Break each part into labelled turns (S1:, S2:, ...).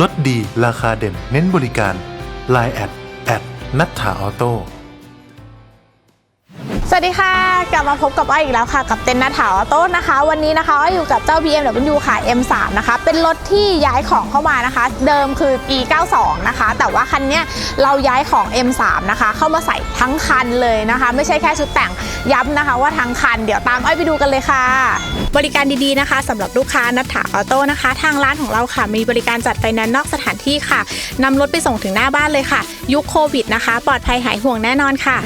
S1: ลดดีราคาเด่น เน้นบริการ Line แอดแอดนัทธาออโต้
S2: สวัสดีค่ะ กลับมาพบกับอ้อยอีกแล้วค่ะ กับเต็นนาถาวโต้นะคะ วันนี้นะคะอ้อยอยู่กับเจ้า BMW ค่ะ M3 นะคะ เป็นรถที่ย้ายของเข้ามานะคะ เดิมคือ E92 นะคะ แต่ว่าคันเนี้ยเราย้ายของ M3 นะคะ เข้ามาใส่ทั้งคันเลยนะคะ ไม่ใช่แค่ชุดแต่งย้ำนะคะ ว่าทั้งคันเดี๋ยวตามอ้อยไปดูกันเลยค่ะ บริการดีๆนะคะสำหรับลูกค้านัทถาออโต้นะคะ ทางร้านของเราค่ะ มีบริการจัดไฟแนนซ์นอกสถานที่ค่ะนำรถไปส่งถึงหน้าบ้านเลยค่ะ ยุคโควิดนะคะ ปลอดภัยหายห่วงแน่นอนค่ะ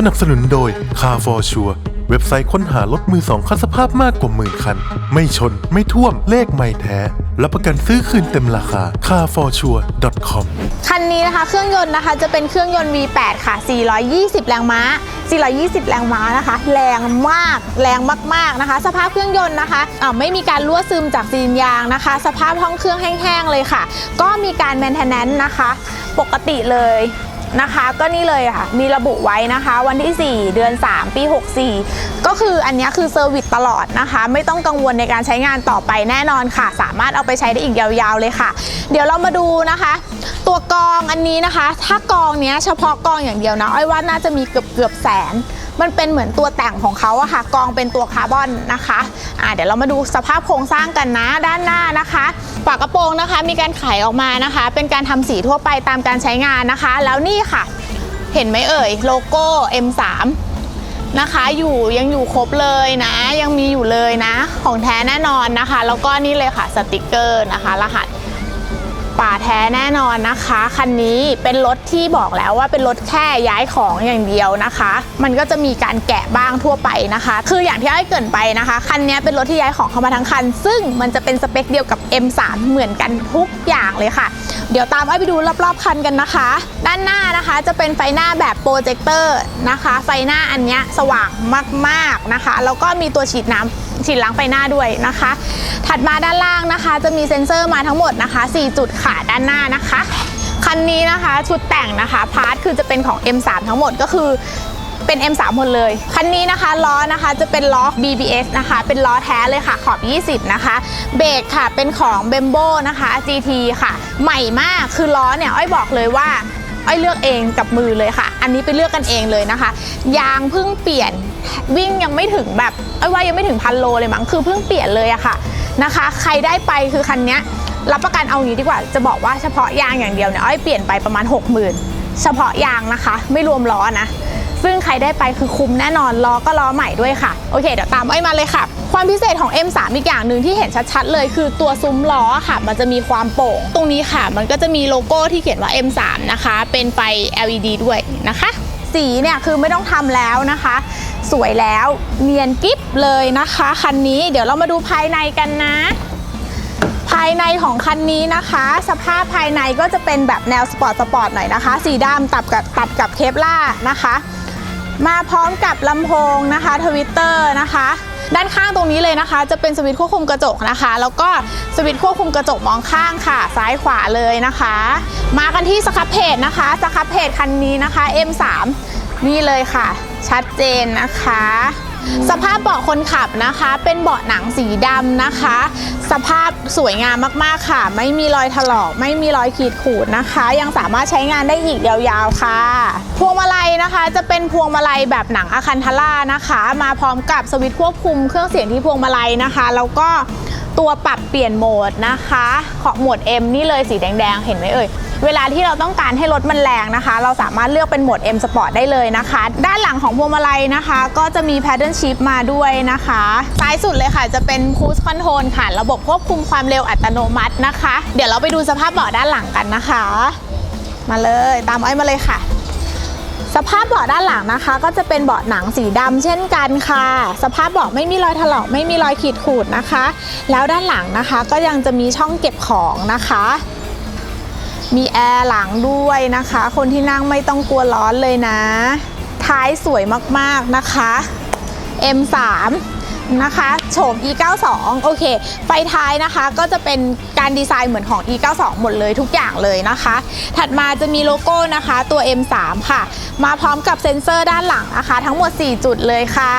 S1: สนับสนุนโดย Car for Sure เว็บไซต์ค้นหารถมือสองคันสภาพมากกว่าหมื่นคัน ไม่ชนไม่ท่วมเลขไม่แท้รับประกันซื้อคืนเต็มราคา carforsure.com
S2: คันนี้นะคะเครื่องยนต์นะคะจะเป็นเครื่องยนต์ V8 ค่ะ 420 แรงม้า 420 แรงม้านะคะ แรงมากแรงมากๆนะคะ สภาพเครื่องยนต์นะคะะไม่มีการรั่วซึมจากซีนยางนะคะ สภาพห้องเครื่องแห้งๆเลยค่ะ ก็มีการแมนเทนแนนซ์นะคะ ปกติเลย นะคะ ก็นี่เลยค่ะ มีระบุไว้นะคะ วันที่ 4 เดือน 3 ปี 64 ก็คืออันนี้คือเซอร์วิสตลอดนะคะ ไม่ต้องกังวลในการใช้งานต่อไปแน่นอนค่ะ สามารถเอาไปใช้ได้อีกยาวๆเลยค่ะ เดี๋ยวเรามาดูนะคะ ตัวกองอันนี้นะคะ ถ้ากองเนี้ยเฉพาะกองอย่างเดียวนะอ้อยว่าน่าจะมีเกือบเกือบแสน มันเป็นเหมือนตัวแต่งของเขาอะค่ะกรองเป็นตัวคาร์บอนนะคะอ่าเดี๋ยวเรามาดูสภาพโครงสร้างกันนะด้านหน้านะคะฝากระโปรงนะคะ มีการไขออกมานะคะ เป็นการทำสีทั่วไปตามการใช้งานนะคะ แล้วนี่ค่ะ เห็นไหมเอ่ยโลโก้ M3 นะคะอยู่ยังอยู่ครบเลยนะ ยังมีอยู่เลยนะ ของแท้แน่นอนนะคะ แล้วก็นี่เลยค่ะสติกเกอร์นะคะ รหัส ป่าแท้แน่นอนนะคะ คันนี้เป็นรถที่บอกแล้วว่าเป็นรถแค่ย้ายของอย่างเดียวนะคะ มันก็จะมีการแกะบ้างทั่วไปนะคะ คืออย่างที่ไอ้เกรินไปนะคะ คันนี้เป็นรถที่ย้ายของเข้ามาทั้งคัน ซึ่งมันจะเป็นสเปคเดียวกับ M3 เหมือนกันทุกอย่างเลยค่ะ เดี๋ยวตามไอ้ไปดูรอบๆคันกันนะคะ ด้านหน้านะคะจะเป็นไฟหน้าแบบโปรเจคเตอร์นะคะ ไฟหน้าอันนี้สว่างมากๆนะคะ แล้วก็มีตัวฉีดน้ำ ฉีดล้างไฟหน้าด้วยนะคะ ถัดมาด้านล่างนะคะ จะมีเซ็นเซอร์มาทั้งหมดนะคะ 4 จุดค่ะด้านหน้านะคะ คันนี้นะคะชุดแต่งนะคะพาร์ทคือจะเป็นของ M3 ทั้งหมดก็คือเป็น M3 หมดเลย คันนี้นะคะล้อนะคะจะเป็นล้อ BBS นะคะ เป็นล้อแท้เลยค่ะขอบ 20 นะคะ เบรกค่ะเป็นของ b e m b o นะคะ GT ค่ะ ใหม่มากคือล้อเนี่ยอ้อยบอกเลยว่า อ้อยเลือกเองกับมือเลยค่ะ อันนี้ไปเลือกกันเองเลยนะคะ ยางเพิ่งเปลี่ยนวิ่งยังไม่ถึงแบบอ้อยว่ายังไม่ถึงพันโลเลยมั้งคือเพิ่งเปลี่ยนเลยอะค่ะนะคะ ใครได้ไปคือคันนี้รับประกันเอางี้ดีกว่าจะบอกว่าเฉพาะยางอย่างเดียวเนี่ยอ้อยเปลี่ยนไปประมาณ 60,000 เฉพาะยางนะคะ ไม่รวมล้อนะ ซึ่งใครได้ไปคือคุ้มแน่นอนล้อก็ล้อใหม่ด้วยค่ะ โอเค เดี๋ยวตามอ้อยมาเลยค่ะ ความพิเศษของ M3 อีกอย่างหนึ่งที่เห็นชัดๆเลย คือตัวซุ้มล้อค่ะ มันจะมีความโป่ง ตรงนี้ค่ะ มันก็จะมีโลโก้ที่เขียนว่า M3 นะคะ เป็นไฟ LED ด้วยนะคะ สีเนี่ยคือไม่ต้องทำแล้วนะคะ สวยแล้วเนียนกิ๊บเลยนะคะ คันนี้เดี๋ยวเรามาดูภายในกันนะ ภายในของคันนี้นะคะ สภาพภายในก็จะเป็นแบบแนวสปอร์ตสปอร์ตหน่อยนะคะ สีดำตัดกับตัดกับเคปล่านะคะ มาพร้อมกับลำโพงนะคะทวิตเตอร์นะคะ ด้านข้างตรงนี้เลยนะคะ จะเป็นสวิตช์ควบคุมกระจกนะคะ แล้วก็สวิตช์ควบคุมกระจกมองข้างค่ะ ซ้ายขวาเลยนะคะ มากันที่สครับเพจนะคะสครับเพจคันนี้นะคะ M3 นี่เลยค่ะ ชัดเจนนะคะ สภาพเบาะคนขับนะคะ เป็นเบาะหนังสีดำนะคะ สภาพสวยงามมากๆค่ะ ไม่มีรอยถลอกไม่มีรอยขีดขูดนะคะ ยังสามารถใช้งานได้อีกยาวๆค่ะ พวงมาลัยนะคะ จะเป็นพวงมาลัยแบบหนังอะคันทล่านะคะ มาพร้อมกับสวิตช์ควบคุมเครื่องเสียงที่พวงมาลัยนะคะ แล้วก็ ตัวปรับเปลี่ยนโหมดนะคะ ของโหมด M นี่เลยสีแดงๆ เห็นไหมเอ่ย เวลาที่เราต้องการให้รถมันแรงนะคะ เราสามารถเลือกเป็นโหมด M Sport ได้เลยนะคะ ด้านหลังของพวงมาลัยนะคะ ก็จะมี Paddle Shift มาด้วยนะคะ ซ้ายสุดเลยค่ะจะเป็น Cruise Control ค่ะ ระบบควบคุมความเร็วอัตโนมัตินะคะ เดี๋ยวเราไปดูสภาพเบาะด้านหลังกันนะคะ มาเลยตามอ้อยมาเลยค่ะ สภาพเบาะด้านหลังนะคะ ก็จะเป็นเบาะหนังสีดำเช่นกันค่ะ สภาพเบาะไม่มีรอยถลอกไม่มีรอยขีดขูดนนะคะ แล้วด้านหลังนะคะก็ยังจะมีช่องเก็บของนะคะ มีแอร์หลังด้วยนะคะ คนที่นั่งไม่ต้องกลัวร้อนเลยนะ ท้ายสวยมากๆนะคะ M3 นะคะโฉม E92 โอเค ไฟท้ายนะคะก็จะเป็นการดีไซน์เหมือนของ E92 หมดเลยทุกอย่างเลยนะคะ ถัดมาจะมีโลโก้นะคะตัว M3 ค่ะ มาพร้อมกับเซ็นเซอร์ด้านหลังนะคะ ทั้งหมด 4 จุดเลยค่ะ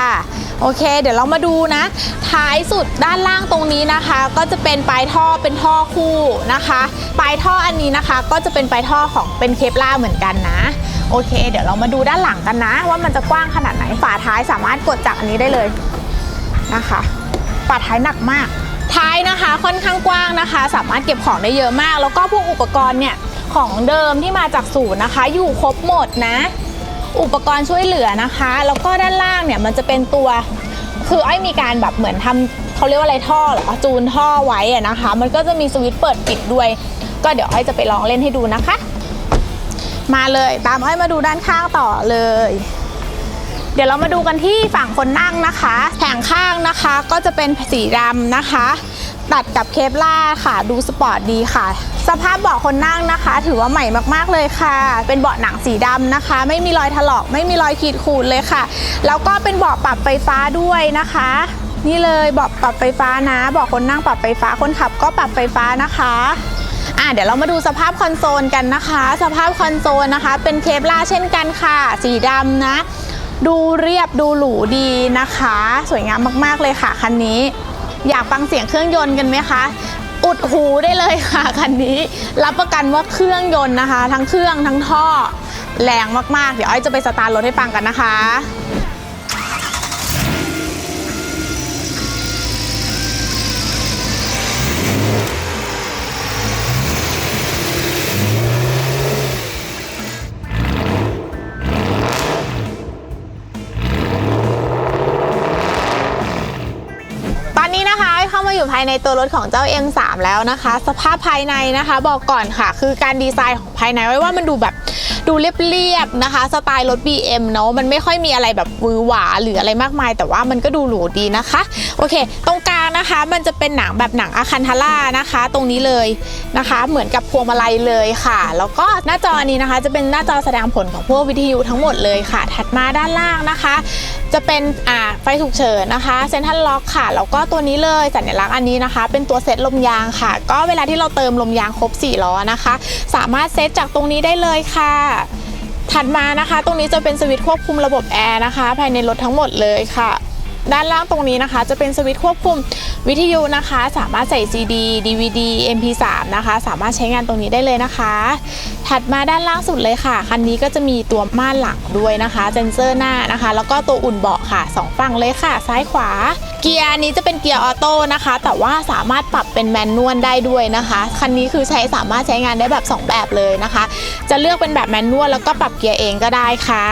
S2: โอเค เดี๋ยวเรามาดูนะ ท้ายสุดด้านล่างตรงนี้นะคะ ก็จะเป็นปลายท่อเป็นท่อคู่นะคะ ปลายท่ออันนี้นะคะ ก็จะเป็นปลายท่อของเป็นเคปล่าเหมือนกันนะโอเค เดี๋ยวเรามาดูด้านหลังกันนะ ว่ามันจะกว้างขนาดไหนฝาท้ายสามารถกดจากอันนี้ได้เลย นะคะฝาท้ายหนักมาก ท้ายนะคะค่อนข้างกว้างนะคะ สามารถเก็บของได้เยอะมาก แล้วก็พวกอุปกรณ์เนี่ยของเดิมที่มาจากศูนย์นะคะ อยู่ครบหมดนะ อุปกรณ์ช่วยเหลือนะคะ แล้วก็ด้านล่างเนี่ยมันจะเป็นตัว คือไอ้มีการแบบเหมือนทำเขาเรียกว่าอะไรท่อหรอจูนท่อไว้นะคะ มันก็จะมีสวิตช์เปิดปิดด้วย ก็เดี๋ยวไอ้จะไปลองเล่นให้ดูนะคะ มาเลยตามไอ้มาดูด้านข้างต่อเลย เดี๋ยวเรามาดูกันที่ฝั่งคนนั่งนะคะ แผงข้างนะคะก็จะเป็นสีดำนะคะ ตัดกับเคปล่าค่ะ ดูสปอร์ตดีค่ะ สภาพเบาะคนนั่งนะคะ ถือว่าใหม่มากๆเลยค่ะ เป็นเบาะหนังสีดำนะคะ ไม่มีรอยถลอก ไม่มีรอยขีดข่วนเลยค่ะ แล้วก็เป็นเบาะปรับไฟฟ้าด้วยนะคะ นี่เลยเบาะปรับไฟฟ้านะเบาะคนนั่งปรับไฟฟ้าคนขับก็ปรับไฟฟ้านะคะอะเดี๋ยวเรามาดูสภาพคอนโซลกันนะคะ สภาพคอนโซลนะคะ เป็นเคปล่าเช่นกันค่ะ สีดำนะ ดูเรียบดูหรูดีนะคะ สวยงามมากๆเลยค่ะคันนี้ อยากฟังเสียงเครื่องยนต์กันไหมคะอุดหูได้เลยค่ะคันนี้ รับประกันว่าเครื่องยนต์นะคะ ทั้งเครื่องทั้งท่อ แรงมากๆ เดี๋ยวอ้อยจะไปสตาร์ทรถให้ฟังกันนะคะ อยู่ภายในตัวรถของเจ้า M3 แล้วนะคะ สภาพภายในนะคะ บอกก่อนค่ะ คือการดีไซน์ของภายในไว้ว่ามันดูแบบดูเรียบๆนะคะ สไตล์รถ BM เนาะมันไม่ค่อยมีอะไรแบบวือหวาหรืออะไรมากมาย แต่ว่ามันก็ดูหรูดีนะคะ โอเค ตรงกลาง นะคะ มันจะเป็นหนังแบบหนังอาคันทาร่านะคะ ตรงนี้เลยนะคะ เหมือนกับพวงมาลัยเลยค่ะ แล้วก็หน้าจอนี้นะคะ จะเป็นหน้าจอแสดงผลของพวกวิทยุทั้งหมดเลยค่ะ ถัดมาด้านล่างนะคะ จะเป็นอ่าไฟฉุกเฉินนะคะเซ็นทรัลล็อกค่ะแล้วก็ตัวนี้เลยสัญลักษณ์อันนี้นะคะ เป็นตัวเซตลมยางค่ะ ก็เวลาที่เราเติมลมยางครบ4ล้อนะคะ สามารถเซตจากตรงนี้ได้เลยค่ะถัดมานะคะ ตรงนี้จะเป็นสวิตช์ควบคุมระบบแอร์นะคะ ภายในรถทั้งหมดเลยค่ะ ด้านล่างตรงนี้นะคะ จะเป็นสวิตช์ควบคุมวิทยุนะคะ สามารถใส่ CD DVD MP3 นะคะ สามารถใช้งานตรงนี้ได้เลยนะคะ ถัดมาด้านล่างสุดเลยค่ะ คันนี้ก็จะมีตัวม่านหลังด้วยนะคะเซนเซอร์หน้านะคะ แล้วก็ตัวอุ่นเบาะค่ะสองฝั่งเลยค่ะ ซ้ายขวา เกียร์นี้จะเป็นเกียร์ออโต้นะคะ แต่ว่าสามารถปรับเป็นแมนนวลได้ด้วยนะคะ คันนี้คือใช้สามารถใช้งานได้แบบ 2 แบบเลยนะคะ จะเลือกเป็นแบบแมนนวลแล้วก็ปรับเกียร์เองก็ได้ค่ะ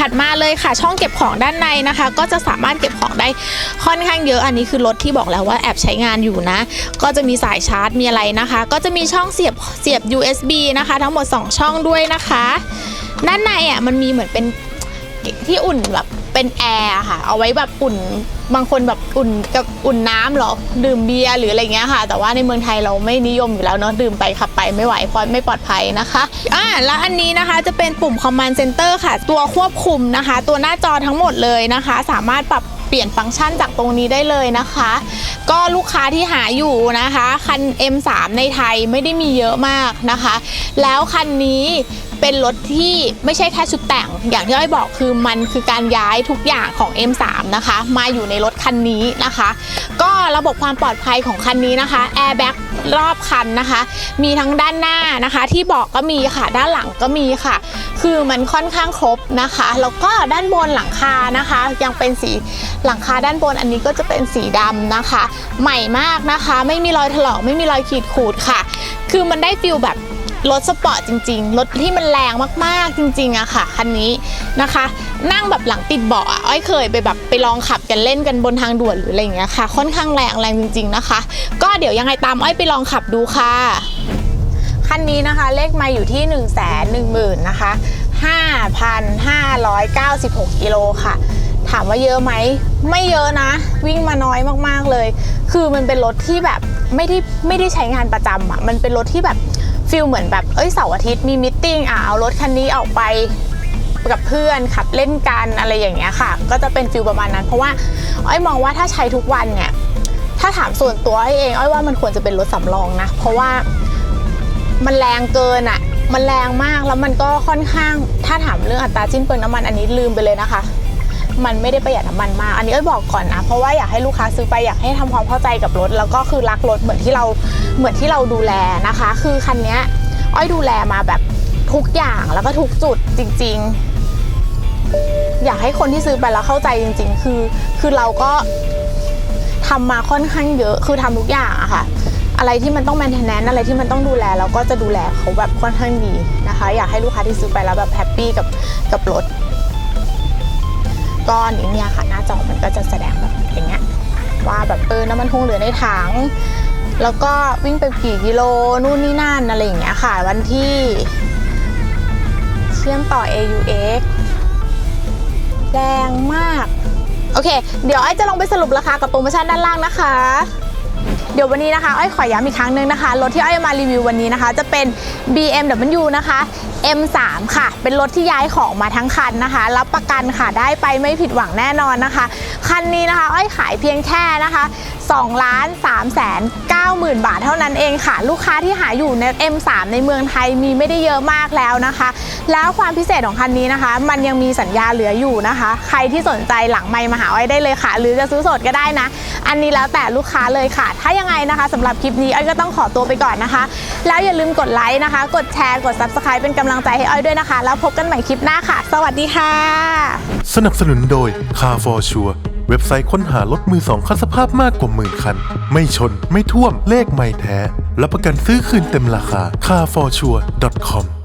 S2: ถัดมาเลยค่ะ ช่องเก็บของด้านในนะคะ ก็จะสามารถเก็บของได้ค่อนข้างเยอะอันนี้คือรถที่บอกแล้วว่าแอบใช้งานอยู่นะ ก็จะมีสายชาร์จมีอะไรนะคะ ก็จะมีช่องเสียบเสียบ USB นะคะ ทั้งหมด 2 ช่องด้วยนะคะ ด้านในอะมันมีเหมือนเป็น ที่อุ่นแบบเป็นแอร์ค่ะ เอาไว้แบบอุ่นบางคนแบบอุ่นกับอุ่นน้ำหรอดื่มเบียร์หรืออะไรเงี้ยค่ะ แต่ว่าในเมืองไทยเราไม่นิยมอยู่แล้วเนาะดื่มไปขับไปไม่ไหวเพราะไม่ปลอดภัยนะคะอ่าแล้วอันนี้นะคะจะเป็นปุ่ม Command Center ค่ะ ตัวควบคุมนะคะ ตัวหน้าจอทั้งหมดเลยนะคะ สามารถปรับเปลี่ยนฟังก์ชันจากตรงนี้ได้เลยนะคะ ก็ลูกค้าที่หาอยู่นะคะ คัน M3 ในไทยไม่ได้มีเยอะมากนะคะ แล้วคันนี้ เป็นรถที่ไม่ใช่แค่ชุดแต่ง อย่างที่อ้อยบอกคือมันคือการย้ายทุกอย่างของ M3 นะคะ มาอยู่ในรถคันนี้นะคะ ก็ระบบความปลอดภัยของคันนี้นะคะแอร์แบ็กรอบคันนะคะ มีทั้งด้านหน้านะคะ ที่บอกก็มีค่ะด้านหลังก็มีค่ะ คือมันค่อนข้างครบนะคะ แล้วก็ด้านบนหลังคานะคะ ยังเป็นสีหลังคาด้านบนอันนี้ก็จะเป็นสีดำนะคะ ใหม่มากนะคะ ไม่มีรอยถลอกไม่มีรอยขีดขูดค่ะ คือมันได้ฟิลแบบ รถสปอร์ตจริง ๆ รถที่มันแรงมากๆจริง ๆอะค่ะคันนี้นะคะ นั่งแบบหลังติดเบาะอ้อยเคยไปแบบไปลองขับกันเล่นกันบนทางด่วนหรืออะไรอย่างเงี้ยค่ะ ค่อนข้างแรงแรงจริง ๆนะคะ ก็เดี๋ยวยังไงตามอ้อยไปลองขับดูค่ะคันนี้นะคะเลขไมาอยู่ที่1นึ่งแสนหนึ่งหมื่นนะคะ5,596กิโลค่ะ ถามว่าเยอะไหม ไม่เยอะนะ วิ่งมาน้อยมากๆเลย คือมันเป็นรถที่แบบไม่ได้ไม่ได้ใช้งานประจำอะ่ะ มันเป็นรถที่แบบ ฟิลเหมือนแบบเอ้ยเสาร์อาทิตย์มีมิทติ้งอะเอารถคันนี้ออกไปกับเพื่อนขับเล่นกันอะไรอย่างเงี้ยค่ะ ก็จะเป็นฟิลประมาณนั้น เพราะว่าอ้อยมองว่าถ้าใช้ทุกวันเนี่ยถ้าถามส่วนตัวอ้อยเองอ้อยว่ามันควรจะเป็นรถสำรองนะ เพราะว่ามันแรงเกินอะ่ะมันแรงมากแล้วมันก็ค่อนข้าง ถ้าถามเรื่องอัตราจิ้นเปลืองน้ำมันอันนี้ลืมไปเลยนะคะ มันไม่ได้ประหยัดน้ำมันมาก อันนี้อ้ยบอกก่อนนะ เพราะว่าอยากให้ลูกค้าซื้อไปอยากให้ทำความเข้าใจกับรถ แล้วก็คือรักรถเหมือนที่เราเหมือนที่เราดูแลนะคะ คือคันนี้อ้อยดูแลมาแบบทุกอย่างแล้วก็ทุกจุดจริง ๆ อยากให้คนที่ซื้อไปแล้วเข้าใจจริง ๆ คือ คือเราก็ทำมาค่อนข้างเยอะคือทำทุกอย่างอะค่ะ อะไรที่มันต้องแมนเทนแนนอะไรที่มันต้องดูแลเราก็จะดูแลเขาแบบค่อนข้างดีนะคะ อยากให้ลูกค้าที่ซื้อไปแล้วแบบแฮปปี้กับกับรถ ก้อนนี้เนี่ยค่ะ หน้าจอมันก็จะแสดงแบบอย่างเงี้ยว่าแบบเออน้ำมันคงเหลือในถัง แล้วก็วิ่งไปกี่กิโลนู่นนี่นั่นอะไรอย่างเงี้ยค่ะ วันที่เชื่อมต่อ AUX แรงมาก โอเค เดี๋ยวไอจะลงไปสรุปราคากับโปรโมชั่นด้านล่างนะคะ เดี๋ยววันนี้นะคะอ้อยขอย้ำอีกครั้งหนึ่งนะคะ รถที่อ้อยมารีวิววันนี้นะคะ จะเป็น BMW นะคะ M3 ค่ะ เป็นรถที่ย้ายของมาทั้งคันนะคะ รับประกันค่ะได้ไปไม่ผิดหวังแน่นอนนะคะ คันนี้นะคะ อ้อยขายเพียงแค่นะคะ2ล้าน3แสน9หมื่นบาทเท่านั้นเองค่ะ ลูกค้าที่หาอยู่ใน M3 ในเมืองไทยมีไม่ได้เยอะมากแล้วนะคะ แล้วความพิเศษของคันนี้นะคะ มันยังมีสัญญาเหลืออยู่นะคะ ใครที่สนใจหลังไมมาหาอ้อยได้เลยค่ะ หรือจะซื้อสดก็ได้นะ อันนี้แล้วแต่ลูกค้าเลยค่ะ ถ้ายังไงนะคะสำหรับคลิปนี้อ้อยก็ต้องขอตัวไปก่อนนะคะ แล้วอย่าลืมกดไลค์นะคะ กดแชร์ กด Subscribe เป็นกำลังใจให้อ้อยด้วยนะคะ แล้วพบกันใหม่คลิปหน้าค่ะ สวัสดีค่ะ
S1: สนับสนุนโดย Car for Sure เว็บไซต์ค้นหารถมือสองคันสภาพมากกว่าหมื่นคัน ไม่ชน ไม่ท่วม เลขไม่แท้ รับประกันซื้อคืนเต็มราคา carforsure.com